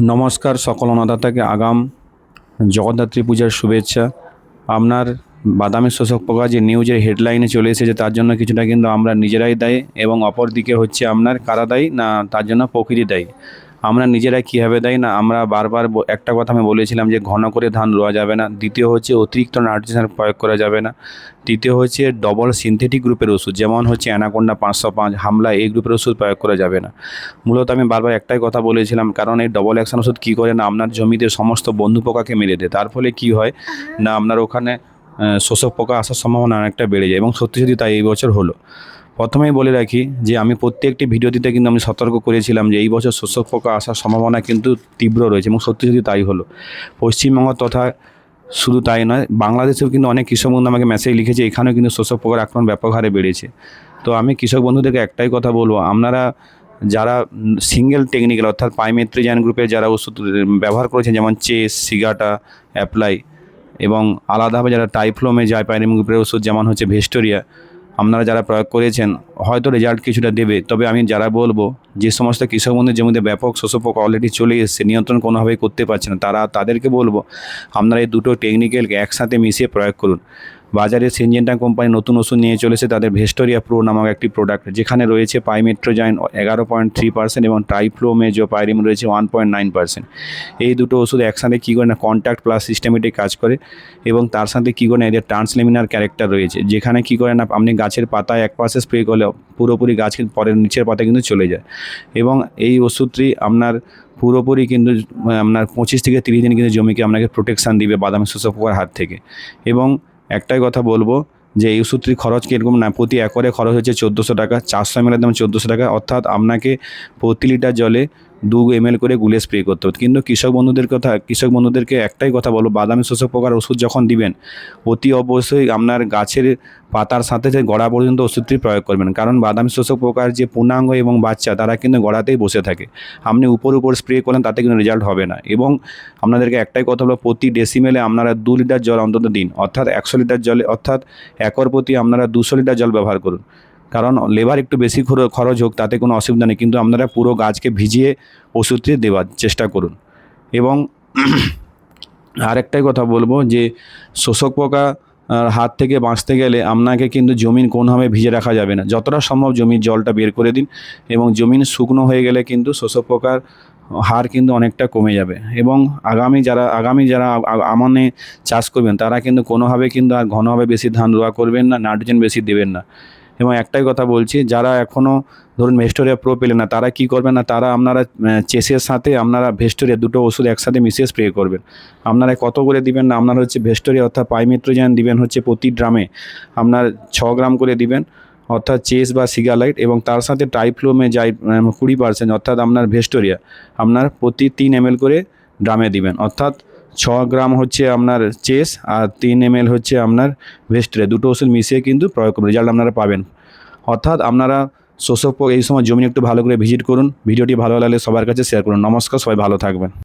নমস্কার সকল অনাদাতাকে আগাম জগদ্ধাত্রী পূজার শুভেচ্ছা। আপনার বাদামের শোষক পোকা যে নিউজের হেডলাইনে চলে এসেছে, তার জন্য কিছুটা কিন্তু আমরা নিজেরাই দায়ী এবং অপরদিকে হচ্ছে আপনার কারা দায়ী না তার জন্য প্রকৃতি দায়ী। আমরা নিজেরাই কীভাবে দেয়? না, আমরা বারবার একটা কথা আমি বলেছিলাম যে ঘন করে ধান রোয়া যাবে না। দ্বিতীয় হচ্ছে অতিরিক্ত নাইট্রোজেন প্রয়োগ করা যাবে না। তৃতীয় হচ্ছে ডবল সিনথেটিক গ্রুপের ওষুধ, যেমন হচ্ছে অ্যানাকোন্ডা পাঁচশো পাঁচ, হামলা, এই গ্রুপের ওষুধ প্রয়োগ করা যাবে না। মূলত আমি বারবার একটাই কথা বলেছিলাম, কারণ এই ডবল অ্যাকশন ওষুধ কী করে? না, আপনার জমিতে সমস্ত বন্ধু পোকাকে মেরে দেয়। তার ফলে কী হয়? না, আপনার ওখানে শোষক পোকা আসার সম্ভাবনা অনেকটা বেড়ে যায় এবং সত্যি সত্যি তাই এই বছর হলো। প্রথমেই বলে রাখি যে আমি প্রত্যেকটি ভিডিওটিতে কিন্তু আমি সতর্ক করেছিলাম যে এই বছর শোষক পোকা আসার সম্ভাবনা কিন্তু তীব্র রয়েছে এবং সত্যি সত্যি তাই হলো। পশ্চিমবঙ্গ তথা শুধু তাই নয়, বাংলাদেশেও কিন্তু অনেক কৃষক বন্ধু আমাকে মেসেজ লিখেছে, এখানেও কিন্তু শোষক পোকার আক্রমণ ব্যাপক হারে বেড়েছে। তো আমি কৃষক বন্ধুদেরকে একটাই কথা বলব, আপনারা যারা সিঙ্গেল টেকনিক্যাল অর্থাৎ পাইমেট্রিজান গ্রুপের যারা ওষুধ ব্যবহার করেছেন, যেমন চেস, সিগাটা, অ্যাপ্লাই এবং আলাদাভাবে যারা টাইফ্লোমে যায় পাইরিম গ্রুপের ওষুধ, যেমন হচ্ছে ভেস্টোরিয়া আপনারা যারা প্রয়োগ করেছেন, হয়তো রেজাল্ট কিছুটা দেবে। তবে আমি যারা বলব, যে সমস্ত কৃষক বন্ধুর জমিতে ব্যাপক শোষক পোকা অলরেডি চলে এসছে, নিয়ন্ত্রণ কোনোভাবেই করতে পারছে না, তারা তাদেরকে বলব, আপনারা এই দুটো টেকনিক্যালকে একসাথে মিশিয়ে প্রয়োগ করুন। বাজারে সিনজেন্টা কোম্পানি নতুন ওষুধ নিয়ে চলেছে, তাদের ভেস্টোরিয়া প্রো নামক একটি প্রোডাক্ট যেখানে রয়েছে পাইমেট্রোজাইন এগারো পয়েন্ট থ্রি পার্সেন্ট এবং ট্রাইফ্লোমেজো পাইরিম রয়েছে ওয়ান পয়েন্ট নাইন পার্সেন্ট। এই দুটো ওষুধ একসাথে কী করে না কন্ট্যাক্ট প্লাস সিস্টেমেটিক কাজ করে এবং তার সাথে কী করে না এদের ট্রান্সলেমিনার ক্যারেক্টার রয়েছে, যেখানে কী করে না আপনি গাছের পাতায় এক পাশে স্প্রে করলে পুরোপুরি গাছ পরের নিচের পাতা কিন্তু চলে যায়। এবং এই ওষুধটি আপনার পুরোপুরি কিন্তু আপনার পঁচিশ থেকে তিরিশ দিন কিন্তু জমিকে আপনাকে প্রোটেকশান দিবে বাদামি শোষক পোকার হাত থেকে। এবং একটাই কথা বলব যে এই ওষুধটির খরচ কীরকম না, প্রতি একরে খরচ হচ্ছে চোদ্দোশো টাকা, চারশো এমএলের দাম চোদ্দোশো টাকা। অর্থাৎ আপনাকে প্রতি লিটার জলে দু এমএল করে গুলে স্প্রে করতে হবে। কিন্তু কৃষক বন্ধুদের কথা, কৃষক বন্ধুদেরকে একটাই কথা বলব, বাদামি শোষক পোকার ওষুধ যখন দিবেন, অতি অবশ্যই আপনার গাছের পাতার সাথে যে গড়া পর্যন্ত ওষুধটি প্রয়োগ করবেন। কারণ বাদামি শোষক পোকার যে পূর্ণাঙ্গ এবং বাচ্চা, তারা কিন্তু গড়াতেই বসে থাকে। আপনি উপর উপর স্প্রে করলেন, তাতে কিন্তু রেজাল্ট হবে না। এবং আপনাদেরকে একটাই কথা বলব, প্রতি ডেসিমেলে আপনারা দু লিটার জল অন্তত দিন। অর্থাৎ একশো লিটার জলে, অর্থাৎ একর প্রতি আপনারা দুশো লিটার জল ব্যবহার করুন। কারণ লেবার একটু বেশি খর- খরচ হোক, তাতে কোনো অসুবিধা নেই। কিন্তু আপনারা পুরো গাছকে ভিজিয়ে ওষুধটি দেওয়ার চেষ্টা করুন। এবং আরেকটাই কথা বলব যে, শোষক পোকা হাত থেকে বাঁচতে গেলে আপনাকে কিন্তু জমিন কোনোভাবে ভিজে রাখা যাবে না। যতটা সম্ভব জমির জলটা বের করে দিন এবং জমিন শুকনো হয়ে গেলে কিন্তু শোষক পোকার হার কিন্তু অনেকটা কমে যাবে। এবং আগামী যারা আগামী যারা আ- আ- চাষ করবেন, তারা কিন্তু কোনোভাবে কিন্তু আর ঘনভাবে বেশি ধান রোয়া করবেন না, নাইট্রোজেন বেশি দেবেন না। এবং একটাই কথা বলছি, যারা এখনও ধরুন ভেস্টোরিয়া প্রো পেলেন না, তারা কি করবেন না, তারা আপনারা চেসের সাথে আপনারা ভেস্টোরিয়া দুটো ওষুধ একসাথে মিশিয়ে স্প্রে করবেন। আপনারা কত করে দিবেন না, আপনার হচ্ছে ভেস্টোরিয়া অর্থাৎ পাইমেট্রোজেন দিবেন হচ্ছে প্রতি ড্রামে আপনার ছ গ্রাম করে দিবেন, অর্থাৎ চেস বা সিগালাইট এবং তার সাথে টাইফ্লোমে যাই কুড়ি পার্সেন্ট অর্থাৎ আপনার ভেস্টোরিয়া আপনার প্রতি তিন এম করে ড্রামে দিবেন। অর্থাৎ ছ গ্রাম হচ্ছে আপনার চেস আর তিন এম হচ্ছে আপনার ভেস্টরে। দুটো ওষুধ মিশিয়ে কিন্তু প্রয়োগ করবেন রেজাল্ট আপনারা পাবেন। অর্থাৎ আপনারা শোষক এই সময় জমি একটু ভালো করে ভিজিট করুন, ভিডিওটি ভালো লাগলে সবার কাছে শেয়ার করুন। নমস্কার, সবাই ভালো থাকবেন।